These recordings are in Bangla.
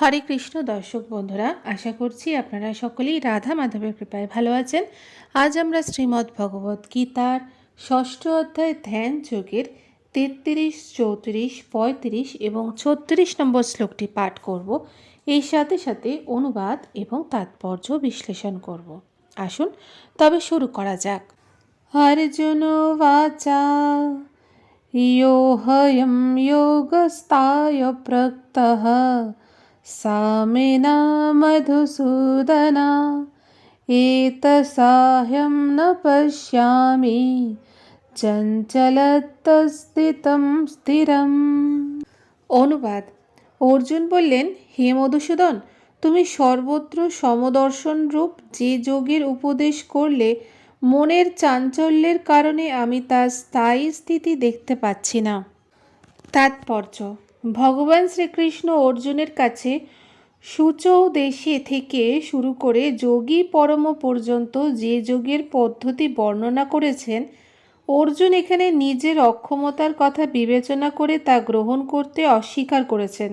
হরে কৃষ্ণ দর্শক বন্ধুরা, আশা করছি আপনারা সকলেই রাধা মাধবের কৃপায় ভালো আছেন। আজ আমরা শ্রীমদ্ ভগবত গীতার ষষ্ঠ অধ্যায় ধ্যান যোগের তেত্রিশ, চৌত্রিশ, পঁয়ত্রিশ এবং ছত্রিশ নম্বর শ্লোকটি পাঠ করব। এই সাথে সাথে অনুবাদ এবং তাৎপর্য বিশ্লেষণ করব। আসুন, তবে শুরু করা যাক। অর্জুন বাচা ইয়োহয়ম যোগস্তায় প্রক্তঃ सामिना मधुसूदना एतसाह्यं न पश्यामि চঞ্চলতস্থিতম স্থিরম অনুবাদ অর্জুন বললেন হে মধুসূদন তুমি সর্বত্র সমদর্শন রূপ যে যোগের উপদেশ করলে মনের চাঞ্চল্যের কারণে আমি তার স্থায়ী স্থিতি দেখতে পাচ্ছি না তাৎপর্য ভগবান শ্রীকৃষ্ণ অর্জুনের কাছে সূচৌ দেশে থেকে শুরু করে যোগী পরম পর্যন্ত যে যোগের পদ্ধতি বর্ণনা করেছেন, অর্জুন এখানে নিজের অক্ষমতার কথা বিবেচনা করে তা গ্রহণ করতে অস্বীকার করেছেন।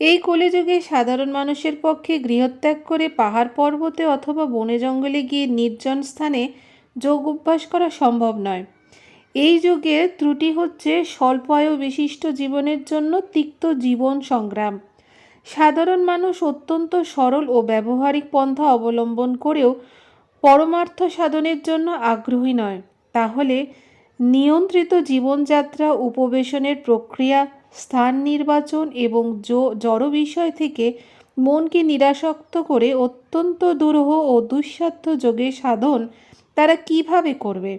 এই কলিযুগে সাধারণ মানুষের পক্ষে গৃহত্যাগ করে পাহাড় পর্বতে অথবা বনে জঙ্গলে গিয়ে নির্জন স্থানে যোগ অভ্যাস করা সম্ভব নয়। এই যুগের ত্রুটি হচ্ছে স্বল্প আয়ু বিশিষ্ট জীবনের জন্য তিক্ত জীবন সংগ্রাম। সাধারণ মানুষ অত্যন্ত সরল ও ব্যবহারিক পন্থা অবলম্বন করেও পরমার্থ সাধনের জন্য আগ্রহী নয়। তাহলে নিয়ন্ত্রিত জীবনযাত্রা, উপবেশনের প্রক্রিয়া, স্থান নির্বাচন এবং জড় বিষয় থেকে মনকে নিরাসক্ত করে অত্যন্ত দুরূহ ও দুঃসাধ্য যোগে সাধন তারা কীভাবে করবে?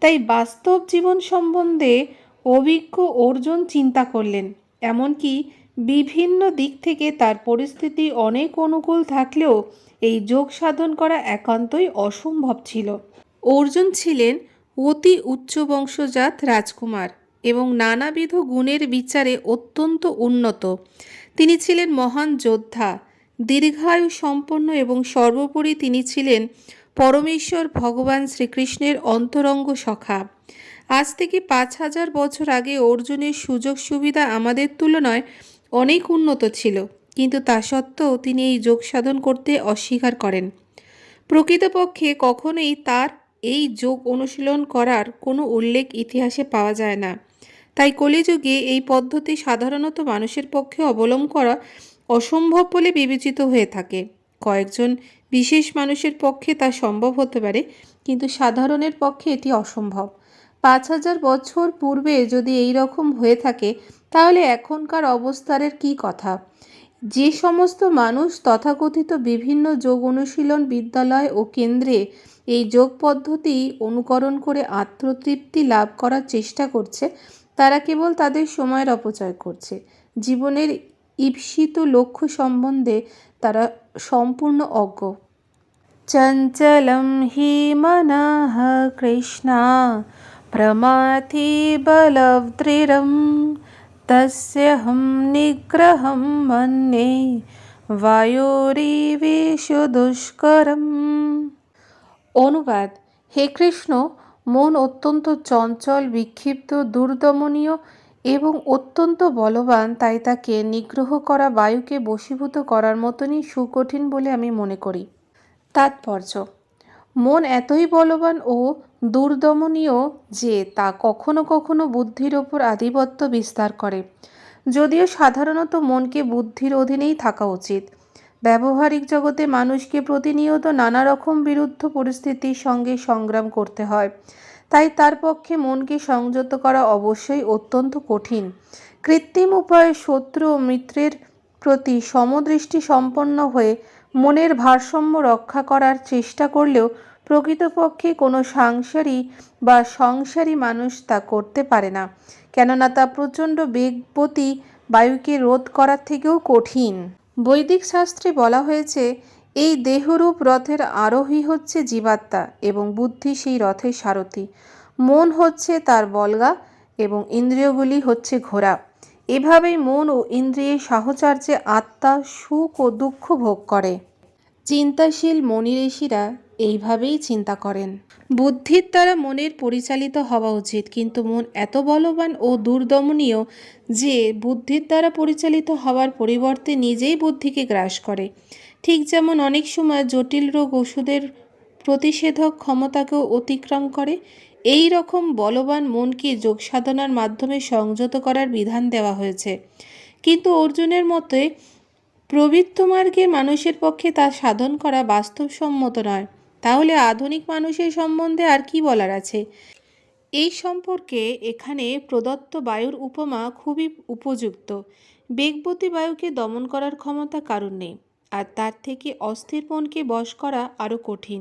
তাই বাস্তব জীবন সম্বন্ধে অভিজ্ঞ অর্জুন চিন্তা করলেন। এমনকি বিভিন্ন দিক থেকে তার পরিস্থিতি অনেক অনুকূল থাকলেও এই যোগ সাধন করা একান্তই অসম্ভব ছিল। অর্জুন ছিলেন অতি উচ্চ বংশজাত রাজকুমার এবং নানাবিধ গুণের বিচারে অত্যন্ত উন্নত। তিনি ছিলেন মহান যোদ্ধা, দীর্ঘায়ু সম্পন্ন এবং সর্বোপরি তিনি ছিলেন পরমেশ্বর ভগবান শ্রীকৃষ্ণের অন্তরঙ্গ সখা। আজ থেকে পাঁচ হাজার বছর আগে অর্জুনের সুযোগ সুবিধা আমাদের তুলনায় অনেক উন্নত ছিল, কিন্তু তা সত্ত্বেও তিনি এই যোগ সাধন করতে অস্বীকার করেন। প্রকৃতপক্ষে কখনোই তার এই যোগ অনুশীলন করার কোনো উল্লেখ ইতিহাসে পাওয়া যায় না। তাই কলিযুগে এই পদ্ধতি সাধারণত মানুষের পক্ষে অবলম্বন করা অসম্ভব বলে বিবেচিত হয়ে থাকে। কয়েকজন বিশেষ মানুষের পক্ষে তা সম্ভব হতে পারে, কিন্তু সাধারণের পক্ষে এটি অসম্ভব। পাঁচ হাজার বছর পূর্বে যদি এই রকম হয়ে থাকে, তাহলে এখনকার অবস্থার কী কথা? যে সমস্ত মানুষ তথাকথিত বিভিন্ন যোগ অনুশীলন বিদ্যালয় ও কেন্দ্রে এই যোগ পদ্ধতি অনুকরণ করে আত্মতৃপ্তি লাভ করার চেষ্টা করছে, তারা কেবল তাদের সময়ের অপচয় করছে। জীবনের ঈপ্সিত লক্ষ্য সম্বন্ধে তারা সম্পূর্ণ অজ্ঞ। চঞ্চলম হি মনঃ কৃষ্ণা প্রমাথি বলদ্রিরম তস্যহম নিগ্রহম মন্যে বায়োরিবেশু দুষ্করম অনুবাদ, হে কৃষ্ণ, মন অত্যন্ত চঞ্চল, বিক্ষিপ্ত, দুর্দমনীয় এবং অত্যন্ত বলবান, তাই তাকে নিগ্রহ করা বায়ুকে বশীভূত করার মতনই সুকঠিন বলে আমি মনে করি। তাৎপর্য, মন এতই বলবান ও দুর্দমনীয় যে তা কখনো কখনো বুদ্ধির ওপর আধিপত্য বিস্তার করে। যদিও সাধারণত মনকে বুদ্ধির অধীনেই থাকা উচিত। ব্যবহারিক জগতে মানুষকে প্রতিনিয়ত নানা রকম বিরুদ্ধ পরিস্থিতির সঙ্গে সংগ্রাম করতে হয়। তাই তার পক্ষে মনকে সংযত করা অবশ্যই অত্যন্ত কঠিন। কৃত্রিম উপায়ে শত্রু ও মিত্রের প্রতি সমদৃষ্টি সম্পন্ন হয়ে মনের ভারসাম্য রক্ষা করার চেষ্টা করলেও প্রকৃতপক্ষে কোনো সাংসারী বা সংসারী মানুষ তা করতে পারে না। কেননা তা প্রচণ্ড বেগবতী বায়ুকে রোধ করার থেকেও কঠিন। বৈদিক শাস্ত্রে বলা হয়েছে এই দেহরূপ রথের আরোহী হচ্ছে জীবাত্মা এবং বুদ্ধি সেই রথের সারথি। মন হচ্ছে তার বলগা এবং ইন্দ্রিয়গুলি হচ্ছে ঘোড়া। এভাবেই মন ও ইন্দ্রিয়ের সাহচর্যে আত্মা সুখ ও দুঃখ ভোগ করে। চিন্তাশীল মনি ঋষিরা এইভাবেই চিন্তা করেন। বুদ্ধির দ্বারা মনের পরিচালিত হওয়া উচিত, কিন্তু মন এত বলবান ও দুর্দমনীয় যে বুদ্ধির দ্বারা পরিচালিত হওয়ার পরিবর্তে নিজেই বুদ্ধিকে গ্রাস করে। ঠিক যেমন অনেক সময় জটিল রোগ ওষুধের প্রতিষেধক ক্ষমতাকেও অতিক্রম করে, এই রকম বলবান মনকে যোগ সাধনার মাধ্যমে সংযত করার বিধান দেওয়া হয়েছে। কিন্তু অর্জুনের মতে, প্রবৃত্ত মার্গে মানুষের পক্ষে তা সাধন করা বাস্তবসম্মত নয়। তাহলে আধুনিক মানুষের সম্বন্ধে আর কি বলার আছে? এই সম্পর্কে এখানে প্রদত্ত বায়ুর উপমা খুবই উপযুক্ত। বেগবতী বায়ুকে দমন করার ক্ষমতা কারণ নেই, আর তার থেকে অস্থির মনকে বশ করা আরও কঠিন।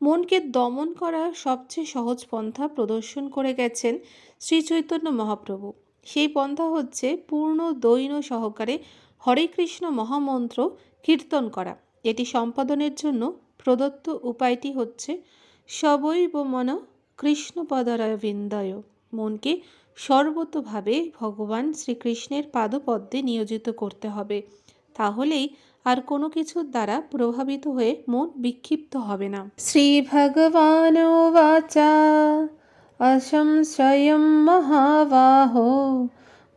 মনকে দমন করা সবচেয়ে সহজ পন্থা প্রদর্শন করে গেছেন শ্রী চৈতন্য মহাপ্রভু। সেই পন্থা হচ্ছে পূর্ণ দৈন সহকারে হরে কৃষ্ণ মহামন্ত্র কীর্তন করা। এটি সম্পাদনের জন্য প্রদত্ত উপায়টি হচ্ছে সবৈব মন কৃষ্ণপদারবিন্দয়। মনকে সর্বতভাবে ভগবান শ্রীকৃষ্ণের পাদপদ্মে নিয়োজিত করতে হবে। তাহলেই আর কোনো কিছুর দ্বারা প্রভাবিত হয়ে মন বিক্ষিপ্ত হবে না। শ্রী ভগবান বাচা মহাবাহো,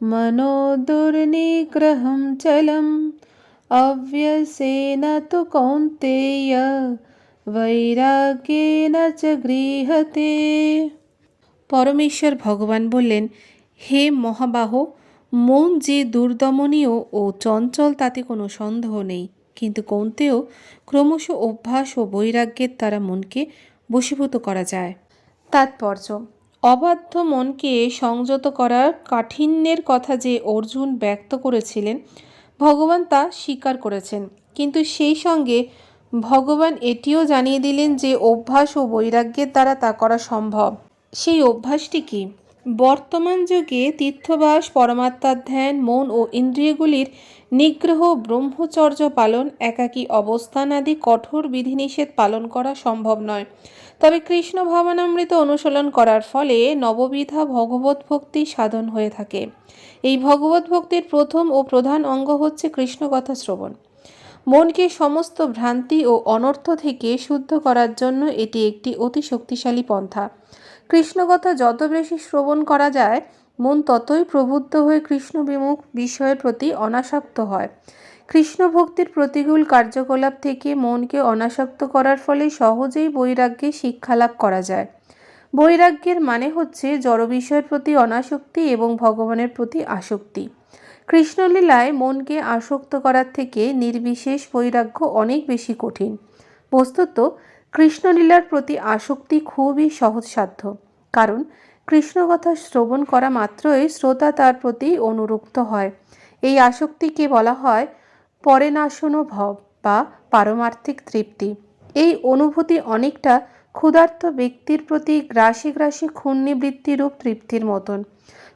মনো দুর্নিগ্রহম চলম অব্যসেন তু কৌন্তেয় বৈরাগ্যেন চ গৃহতে পরমেশ্বর ভগবান বললেন হে মহাবাহ মন যে দুর্দমনীয় ও চঞ্চল তাতে কোনো সন্দেহ নেই। কিন্তু কোনতেও ক্রমশ অভ্যাস ও বৈরাগ্যের দ্বারা মনকে বশীভূত করা যায়। তাৎপর্য। অবাধ্য মনকে সংযত করার কাঠিন্যের কথা যে অর্জুন ব্যক্ত করেছিলেন ভগবান তা স্বীকার করেছেন। কিন্তু সেই সঙ্গে ভগবান এটিও জানিয়ে দিলেন যে অভ্যাস ও বৈরাগ্যের দ্বারা তা করা সম্ভব। সেই অভ্যাসটি কি? বর্তমান যুগে তীর্থবাস পরমাত্মার ধ্যান মন ও ইন্দ্রিয়গুলির নিগ্রহ, ব্রহ্মচর্য পালন, একাকী অবস্থান আদি কঠোর বিধিনিষেধ পালন করা সম্ভব নয়। তবে কৃষ্ণ ভাবনামৃত অনুশীলন করার ফলে নববিধা ভগবত ভক্তি সাধন হয়ে থাকে। এই ভগবত ভক্তির প্রথম ও প্রধান অঙ্গ হচ্ছে কৃষ্ণ কথা শ্রবণ। মনকে সমস্ত ভ্রান্তি ও অনর্থ থেকে শুদ্ধ করার জন্য এটি একটি অতি শক্তিশালী পন্থা। কৃষ্ণকথা যত বেশি শ্রবণ করা যায়, মন ততই প্রবুদ্ধ হয়ে কৃষ্ণ বিমুখ বিষয়ের প্রতি অনাসক্ত হয়। কৃষ্ণ ভক্তির প্রতিকূল কার্যকলাপ থেকে মনকে অনাসক্ত করার ফলে সহজেই বৈরাগ্যে শিক্ষালাভ করা যায়। বৈরাগ্যের মানে হচ্ছে জড় বিষয়ের প্রতি অনাসক্তি এবং ভগবানের প্রতি আসক্তি। কৃষ্ণলীলায় মনকে আসক্ত করার থেকে নির্বিশেষ বৈরাগ্য অনেক বেশি কঠিন। বস্তুত কৃষ্ণলীলার প্রতি আসক্তি খুবই সহজসাধ্য। কারণ, কৃষ্ণকথা শ্রবণ করা মাত্রই শ্রোতা তার প্রতি অনুরুক্ত হয়। এই আসক্তিকে বলা হয় পরেনাশন ভব বা পারমার্থিক তৃপ্তি। এই অনুভূতি অনেকটা ক্ষুধার্ত ব্যক্তির প্রতি গ্রাসে গ্রাসে ক্ষুণ্ণিবৃত্তিরূপ তৃপ্তির মতন।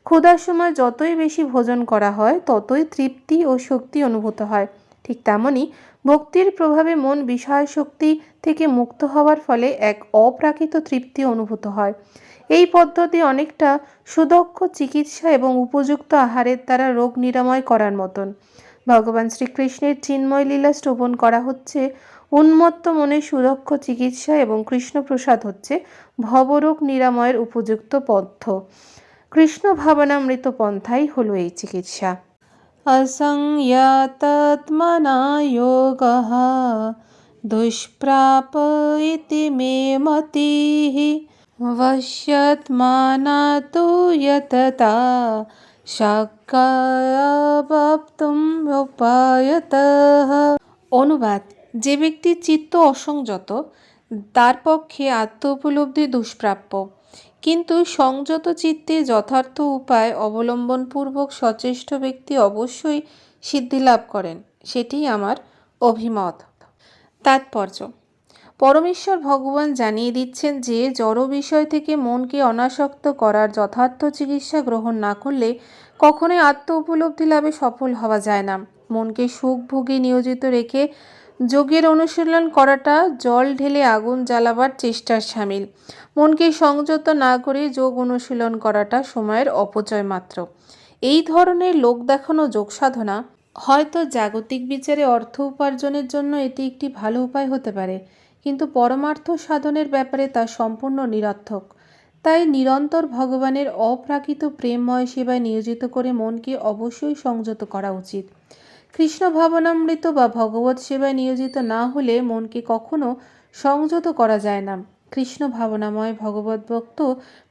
ক্ষুধার সময় যতই বেশি ভোজন করা হয়, ততই তৃপ্তি ও শক্তি অনুভূত হয়। ঠিক তেমনই ভক্তির প্রভাবে মন বিষয় শক্তি থেকে মুক্ত হওয়ার ফলে এক অপ্রাকৃত তৃপ্তি অনুভূত হয়। এই পদ্ধতি অনেকটা সুদক্ষ চিকিৎসা এবং উপযুক্ত আহারের দ্বারা রোগ নিরাময় করার মতন। ভগবান শ্রীকৃষ্ণের চিন্ময় লীলা শ্রবণ করা হচ্ছে, উন্মত্ত মনে সুদক্ষ চিকিৎসা এবং কৃষ্ণপ্রসাদ হচ্ছে ভবরোগ নিরাময়ের উপযুক্ত পথ্য। কৃষ্ণ ভাবনামৃত পন্থাই হলো এই চিকিৎসা। असंयतात्मना योगः दुष्प्राप इति मे मतिः वश्यत्माना तु यतता সাক্ষাপ্তুম উপায়তঃ অনুবাদ যে ব্যক্তির চিত্ত অসংযত তার পক্ষে আত্ম উপলব্ধি দুষ্প্রাপ্য কিন্তু সংযত চিত্তে যথার্থ উপায় অবলম্বনপূর্বক সচেষ্ট ব্যক্তি অবশ্যই সিদ্ধি লাভ করেন সেটিই আমার অভিমত। তাৎপর্য। পরমেশ্বর ভগবান জানিয়ে দিচ্ছেন যে, জড় বিষয় থেকে মনকে অনাসক্ত করার যথার্থ চিকিৎসা গ্রহণ না করলে কখনোই আত্ম উপলব্ধি লাভে সফল হওয়া যায় না। মনকে সুখ ভোগে নিয়োজিত রেখে যোগের অনুশীলন করাটা, জল ঢেলে আগুন জ্বালাবার চেষ্টার সামিল। মনকে সংযত না করে যোগ অনুশীলন করাটা সময়ের অপচয় মাত্র। এই ধরনের লোক দেখানো যোগ সাধনা হয়তো জাগতিক বিচারে অর্থ উপার্জনের জন্য এটি একটি ভালো উপায় হতে পারে, কিন্তু পরমার্থ সাধনের ব্যাপারে তা সম্পূর্ণ নিরর্থক। তাই নিরন্তর ভগবানের অপ্রাকৃত প্রেমময় সেবায় নিয়োজিত করে মনকে অবশ্যই সংযত করা উচিত। কৃষ্ণ ভাবনামৃত বা ভগবত সেবায় নিয়োজিত না হলে মনকে কখনো সংযত করা যায় না। কৃষ্ণ ভাবনাময় ভগবত ভক্ত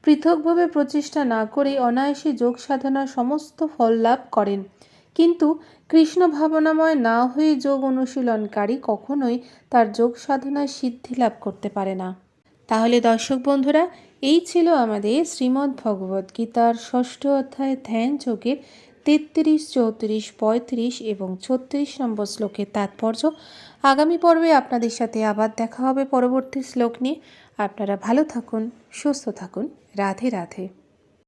পৃথকভাবে প্রচেষ্টা না করে অনায়াসে যোগ সাধনার সমস্ত ফল লাভ করেন। কিন্তু কৃষ্ণ ভাবনাময় না হয়ে যোগ অনুশীলনকারী কখনোই তার যোগ সাধনায় সিদ্ধি লাভ করতে পারে না। তাহলে দর্শক বন্ধুরা, এই ছিল আমাদের শ্রীমদ্ ভগবদ গীতার ষষ্ঠ অধ্যায় ধ্যান যোগের তেত্রিশ, চৌত্রিশ, পঁয়ত্রিশ এবং ছত্রিশ নম্বর শ্লোকের তাৎপর্য। আগামী পর্বে আপনাদের সাথে আবার দেখা হবে পরবর্তী শ্লোক নিয়ে। আপনারা ভালো থাকুন, সুস্থ থাকুন। রাধে রাধে।